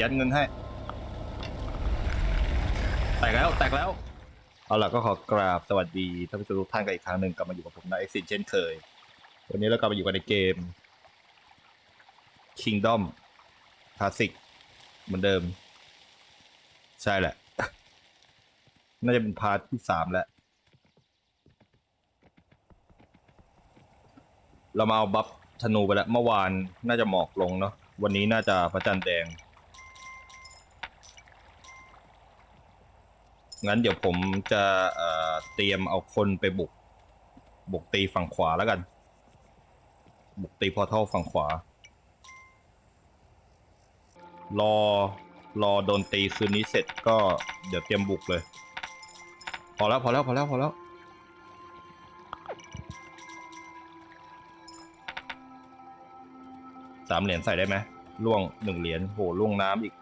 ยัดเงินให้ แตกแล้วแตกแล้ว เอาล่ะก็ขอกราบสวัสดีท่านผู้ชมทุกท่านกันอีกครั้งหนึ่งกลับมาอยู่กับผมนะเอ็กซิเช่นเคย วันนี้เรากลับมาอยู่กันในเกม Kingdom Classic เหมือนเดิม ใช่แหละ น่าจะเป็นพาร์ทที่สามแล้ว เรามาเอาบัฟธนูไปแล้ว เมื่อวานน่าจะหมอกลงเนาะวันนี้น่าจะพระจันทร์แดง งั้นเดี๋ยวผมจะเอ่อเตรียมเอาคนไปบุก บุกตีฝั่งขวาแล้วกัน บุกตีพอร์ทัลฝั่งขวา รอรอโดนตีคืนนี้เสร็จก็เดี๋ยวเตรียมบุกเลย พอแล้วพอแล้วพอแล้วพอแล้วสามเหรียญใส่ได้ไหมล่วงหนึ่งเหรียญโหล่วงน้ำอีก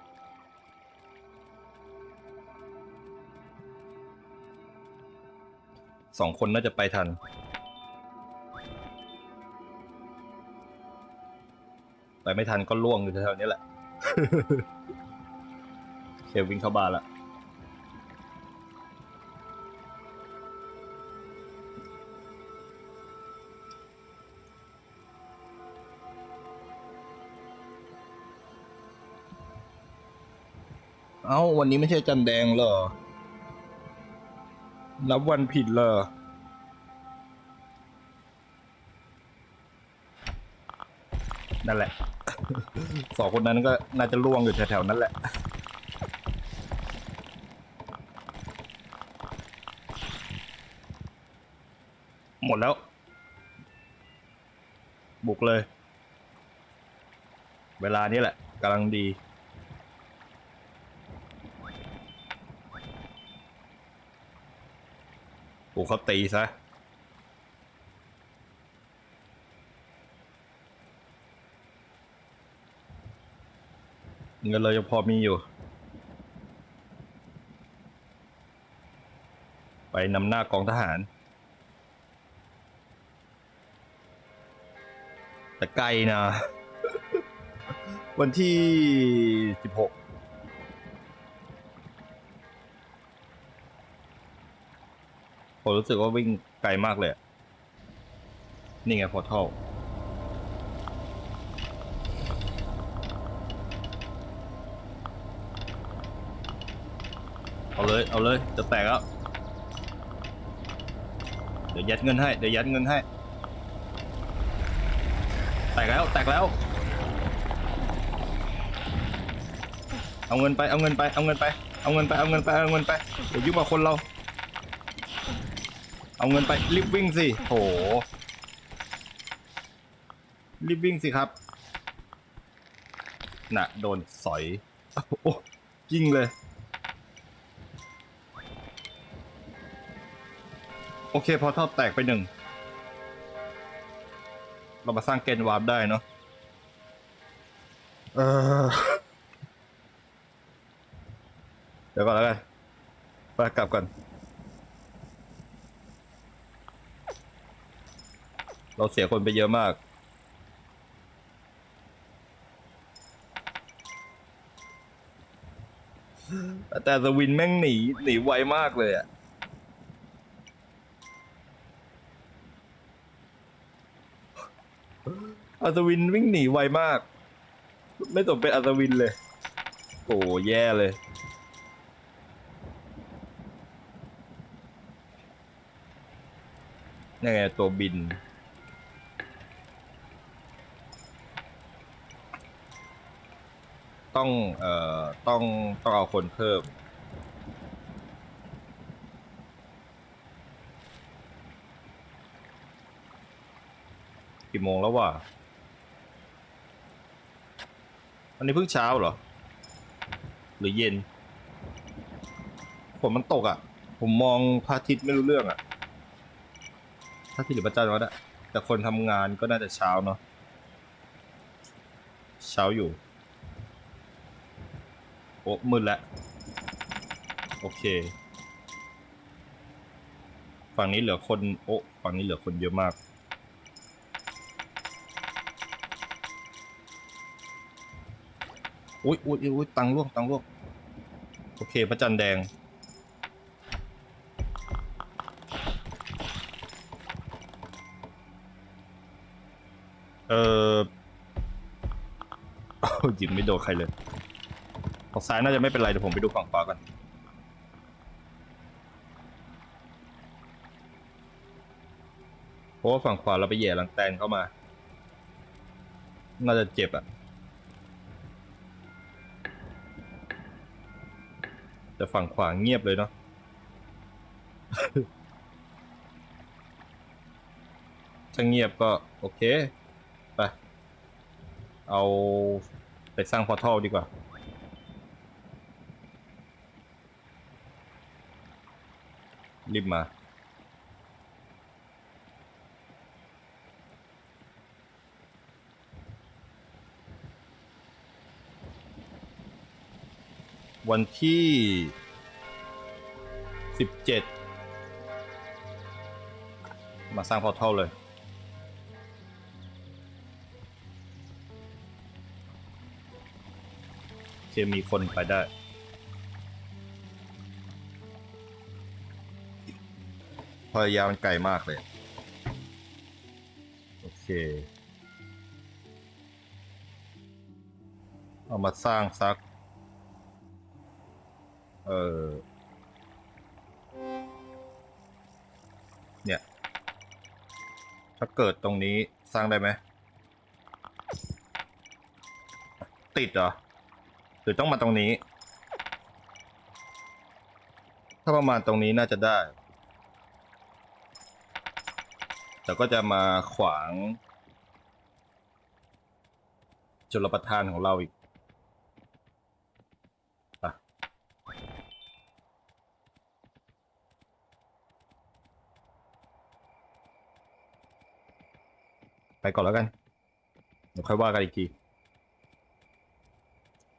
สองคนน่าจะไปทัน ไปไม่ทันก็ล่วงอยู่แถวๆนี้แหละ เควิ่งเข้าบ้านละเอ้า วันนี้ไม่ใช่จันแดงเหรอ นับวันผิดเหรอนั่นแหละ สองคนนั้นก็น่าจะล่วงอยู่แถวๆนั้นแหละ หมดแล้ว บุกเลย เวลานี้แหละกำลังดี กูเขาตีซะเงินเรายังพอมีอยู่ ไปนำหน้ากองทหาร แต่ไกลนะ วันที่ 16 ผมรู้สึกว่าวิ่งไกลมากเลย นี่ไงพอทัลเอาเลย เอาเลย จะแตกแล้ว เดี๋ยวยัดเงินให้ เดี๋ยวยัดเงินให้ แตกแล้ว แตกแล้ว เอาเงินไป เอาเงินไป เอาเงินไป เอาเงินไป เอาเงินไป เอาเงินไป เดี๋ยวยุ่งกับคนเรา เอาเงินไปรีบวิ่งสิโหรีบวิ่งสิครับ น่ะ โดนสอย โอ้ยิงเลย โอเค พอทอดแตกไปหนึ่ง เรามาสร้างเกณฑ์วาร์ปได้เนาะเออเดี๋ยวก่อนแล้วกันไปกลับก่อน เราเสียคนไปเยอะมาก แต่สวินแม่งหนีหนีไวมากเลยอะอัศวินวิ่งหนีไวมาก ไม่สมเป็นอัศวินเลย โอ้แย่เลยยังไงตัวบิน ต้องเอ่อต้องต้องเอาคนเพิ่ม กี่โมงแล้ววะอันนี้เพิ่งเช้าเหรอ หรือเย็นผมมันตกอะ ผมมองพระอาทิตย์ไม่รู้เรื่องอะพระอาทิตย์หรือพระจันทร์ก็ได้แต่คนทำงานก็น่าจะเช้าเนาะเช้าอยู่ อ้มืดแล้ว โอเค ฝั่งนี้เหลือคน โอ้ฝั่งนี้เหลือคนเยอะมาก อุ้ยอุ้ยอุ้ยตังล่วงตังล่วง โอเค พระจันทร์แดง เอออ้ยิงไม่โดนใครเลย ฝั่งซ้ายน่าจะไม่เป็นไรเดี๋ยวผมไปดูฝั่งขวากันเพราะว่าฝั่งขวาเราไปแหย่หลังแตนเข้ามา น่าจะเจ็บอะแต่ฝั่งขวาเงียบเลยเนาะถ้าเงียบก็โอเค ไป เอาไปสร้างพอร์ทัลดีกว่า รีบมา วันที่สิบเจ็ดมาสร้างพอร์ทัลเลยเคมีคนไปได้ พอยามันไกลมากเลย โอเค เอามาสร้างสัก เออเนี่ย ถ้าเกิดตรงนี้สร้างได้ไหม ติดเหรอ หรือต้องมาตรงนี้ ถ้าประมาณตรงนี้น่าจะได้ แต่ก็จะมาขวางจุลประทานของเราอีกไปก่อนแล้วกัน เดี๋ยวค่อยว่ากันอีกที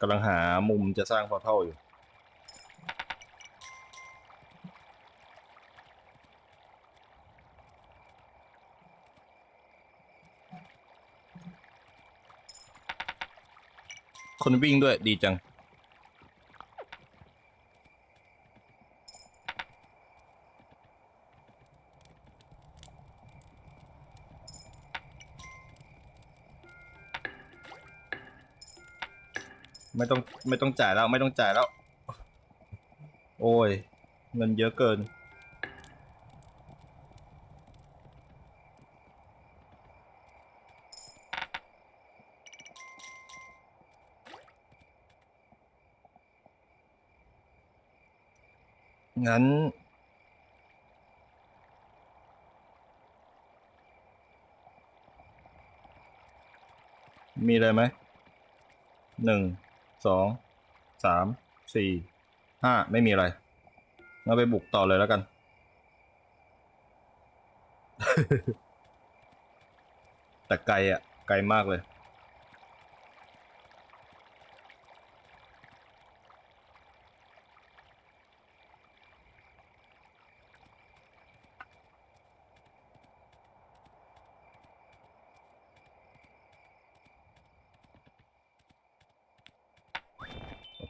กำลังหามุมจะสร้างพอร์ทัลอยู่ คนวิ่งด้วยดีจัง ไม่ต้องไม่ต้องจ่ายแล้วไม่ต้องจ่ายแล้ว โอ้ย เงินเยอะเกิน งั้น มีอะไรไหมหนึ่งสองสามสี่ห้าไม่มีอะไรงั้นไปบุกต่อเลยแล้วกัน แต่ไกลอะไกลมากเลย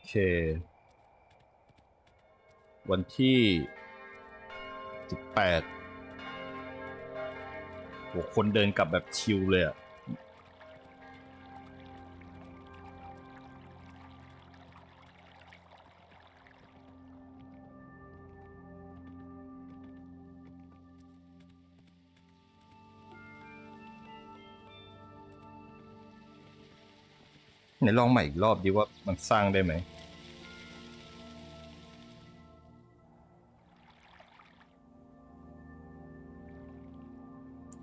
เค วันที่สิบแปดโหคนเดินกลับแบบชิลเลยอะไหนลองใหม่อีกรอบดีว่ามันสร้างได้ไหม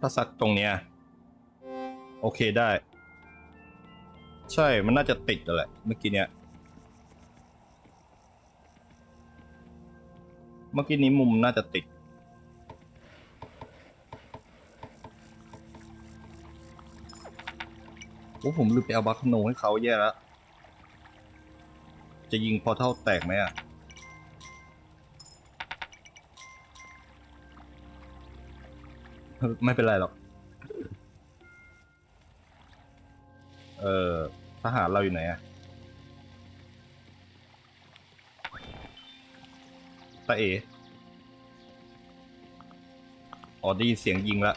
ถ้าซักตรงเนี้ยโอเคได้ ใช่มันน่าจะติดแหละเมื่อกี้เนี้ยเมื่อกี้นี้มุมน่าจะติด โอ้ผมลืมไปเอาบัคโนให้เขาแย่แล้ว จะยิงพอเท่าแตกไหมอะ ไม่เป็นไรหรอก เออทหารเราอยู่ไหนอะตาเออ๋อได้ยินเสียงยิงละ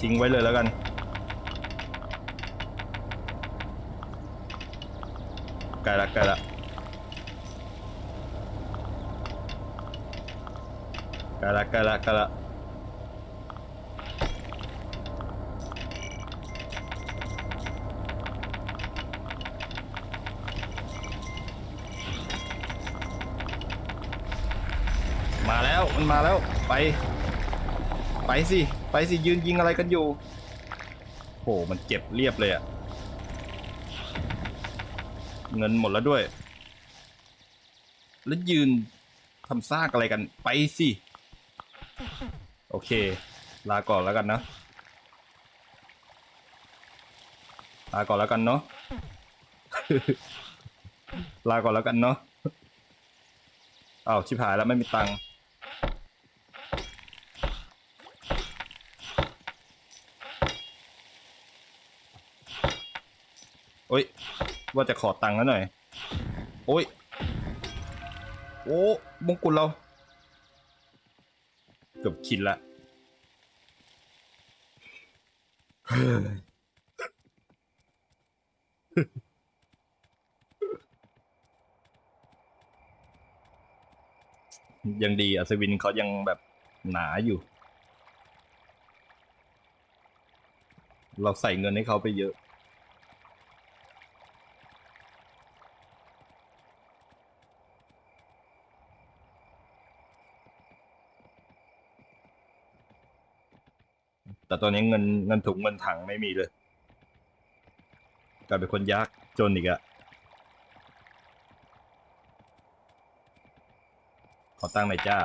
ทิ้งไว้เลยแล้วกัน ไกลละไกลละ กลละกลละกลละมาแล้วมันมาแล้วไป ไปสิ ไปสิ ยืนยิงอะไรกันอยู่โหมันเจ็บเรียบเลยอะเงินหมดแล้วด้วย แล้วยืนทำซากอะไรกันไปสิ เค ลาก่อนแล้วกันนะ ลาก่อนแล้วกันเนาะ ลาก่อนแล้วกันเนาะอ้าวชิบหายแล้วไม่มีตังค์โอ้ย ว่าจะขอตังค์แล้วหน่อย โอ้ย โอ้มงกุฎเรา เกือบคิดละเฮ้ ยังดีอัศวินเขายังแบบหนาอยู่ เราใส่เงินให้เขาไปเยอะ แต่ตอนนี้เงินเงินถุงเงินถังไม่มีเลยกลายเป็นคนยากจนอีกอะขอตั้งหน่อยจ้า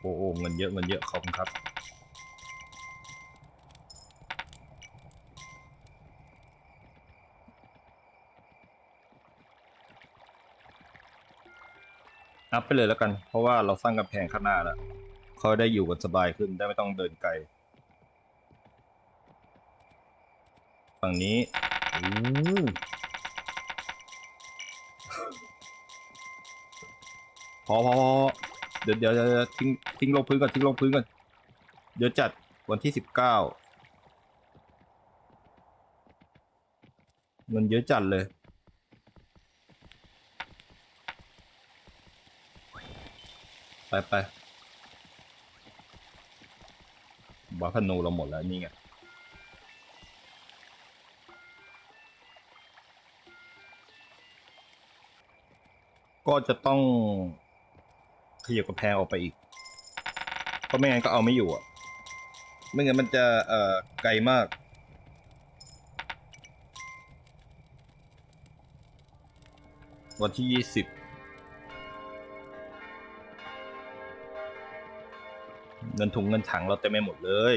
โอ้โหเงินเยอะเงินเยอะขอบคุณครับ อัพไปเลยแล้วกัน เพราะว่าเราสร้างกำแพงข้างหน้าแล้วเขาได้อยู่กันสบายขึ้นได้ไม่ต้องเดินไกล ฝั่งนี้พอพอเดี๋ยวเดี๋ยวทิ้งทิ้งลงพื้นก่อนทิ้งลงพื้นก่อนเดี๋ยวจัดวันที่สิบเก้าเงินเยอะจัดเลย ไปไปบาพนูเราหมดแล้วนี่ไงก็จะต้องขยับกระแพงออกไปอีก เพราะไม่งั้นก็เอาไม่อยู่อะ ไม่งั้นมันจะเอ่อไกลมากวันที่ยี่สิบ เงินถุงเงินถังเราเต็มไปหมดเลย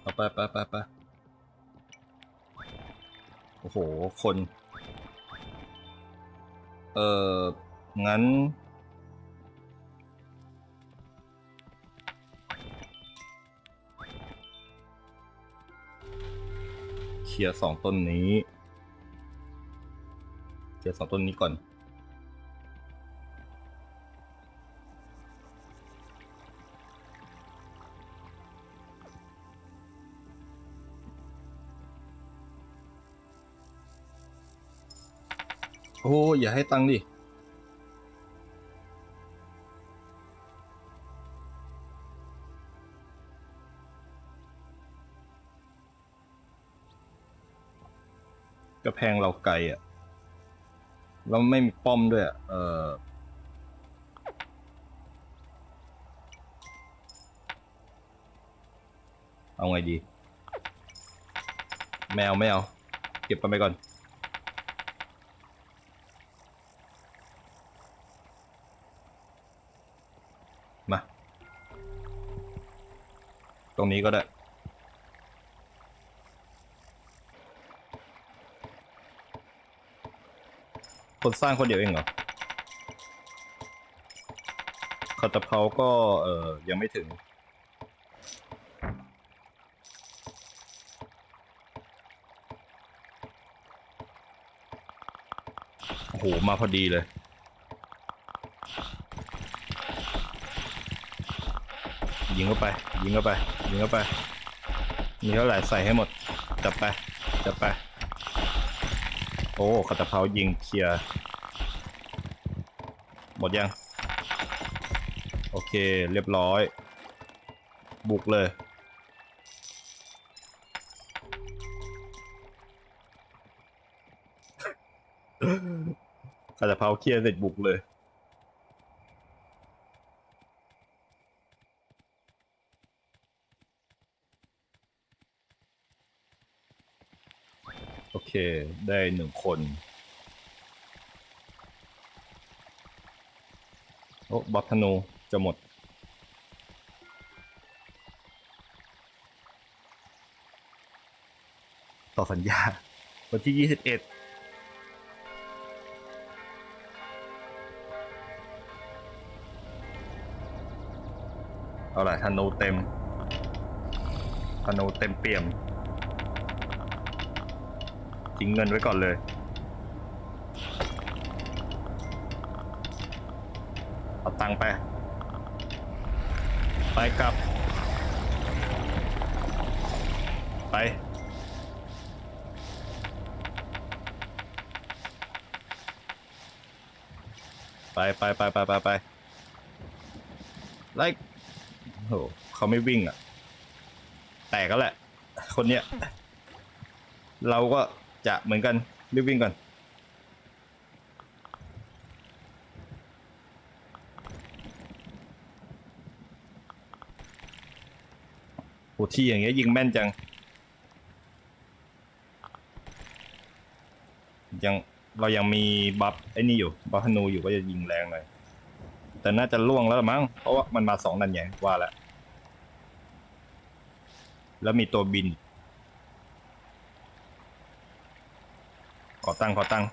เอาไปไปไปไปโอ้โห คน เอองั้น เคลียร์สองต้นนี้ เคลียร์สองต้นนี้ก่อนโอ้อย่าให้ตังค์ดิกระแพงเราไกลอะ แล้วไม่มีป้อมด้วยอะเออเอาไงดีไม่เอาไม่เอา เก็บกันไปก่อน มา ตรงนี้ก็ได้ โอเค คนสร้างคนเดียวเองเหรอคาตาเพาก็เออยังไม่ถึง โอ้โห มาพอดีเลยยิงเข้าไป ยิงเข้าไป ยิงเข้าไป มีเท่าไหร่ใส่ให้หมด จับไป จับไป โอ้คาตะเพายิงเคลียร์หมดยัง โอเคเรียบร้อย บุกเลยคาตะเพาเคลียร์เสร็จบุกเลย โอเค ได้หนึ่งคน โอ้บัฟธนู จะหมด ต่อสัญญา วันที่ยี่สิบเอ็ดเอาล่ะธนูเต็มธนูเต็มเปี่ยม ทิ้งเงินไว้ก่อนเลย เอาตังค์ไป ไปกลับ ไป ไปไปไปไปไปไปไล่โหเขาไม่วิ่งอะ แตกก็แหละ คนเนี้ย เราก็ จะเหมือนกันรีบวิ่งก่อนโหที่อย่างเงี้ยยิงแม่นจัง ยังเรายังมีบัฟไอ้นี่อยู่บัฟธนูอยู่ก็จะยิงแรงหน่อยแต่น่าจะล่วงแล้วมั้งเพราะว่ามันมาสองนันใหญ่ว่าแล้วแล้วมีตัวบิน อตั้งขอตั้ง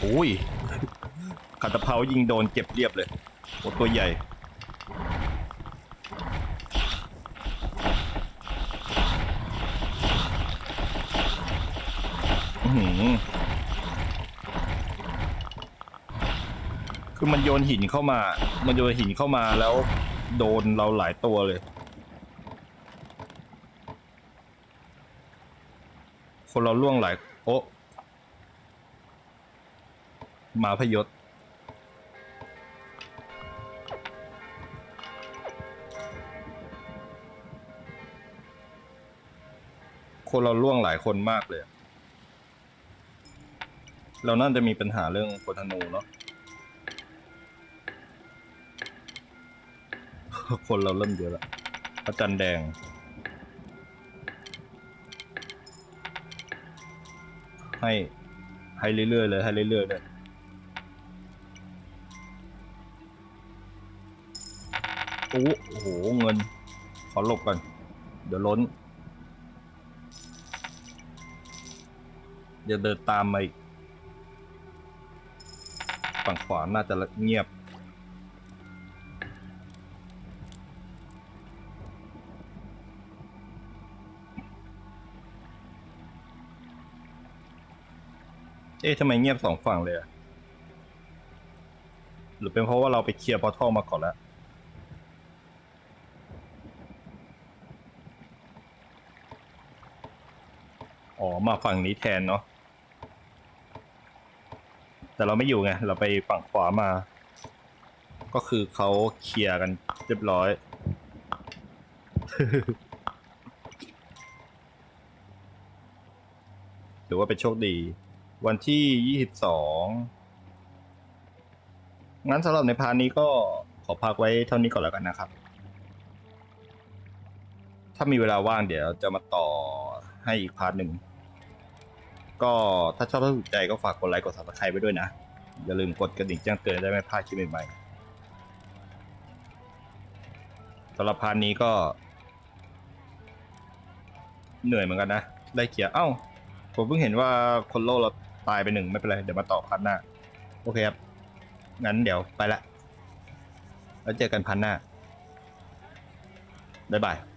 โอ้ยขัตะเภายิงโดนเจ็บเรียบเลยโอ้ตัวใหญ่อื้อหือ คือมันโยนหินเข้ามา มันโยนหินเข้ามาแล้วโดนเราหลายตัวเลย คนเราล่วงหลาย โอะมาพยศคนเราล่วงหลายคนมากเลย เราน่าจะมีปัญหาเรื่องคนธนูเนาะ คนเราเริ่มเยอะล้วพระจันทร์แดง ให้ให้เรื่อยๆเลยให้เรื่อยๆเลยโอ้โอ้โห เงิน ขอหลบก่อน เดี๋ยวล้น เดี๋ยวเดินตามมาอีกฝั่งขวาน่าจะเงียบ เอ๊ะทำไมเงียบสองฝั่งเลยอะหรือเป็นเพราะว่าเราไปเคลียร์พอทัลมาก่อนแล้ว อ๋อ มาฝั่งนี้แทนเนาะ แต่เราไม่อยู่ไง เราไปฝั่งขวามา ก็คือเขาเคลียร์กันเรียบร้อย ถือว่าเป็นโชคดี วันที่ยี่สิบสองงั้นสำหรับในพาร์ทนี้ก็ขอพักไว้เท่านี้ก่อนแล้วกันนะครับ ถ้ามีเวลาว่างเดี๋ยวจะมาต่อให้อีกพาร์ทหนึ่ง ก็ถ้าชอบถ้าถูกใจก็ฝากกดไลค์กด subscribe ไว้ด้วยนะ อย่าลืมกดกระดิ่งแจ้งเตือนได้ไม่พลาดคลิปใหม่ๆสำหรับพาร์ทนี้ก็ เหนื่อยเหมือนกันนะ ได้เกียร์เอ้า ผมเพิ่งเห็นว่าคนโลกเราตายไปหนึ่งไม่เป็นไร เดี๋ยวมาต่อพันหน้า โอเคครับ งั้นเดี๋ยวไปละ แล้วเจอกันพันหน้า บ๊ายบาย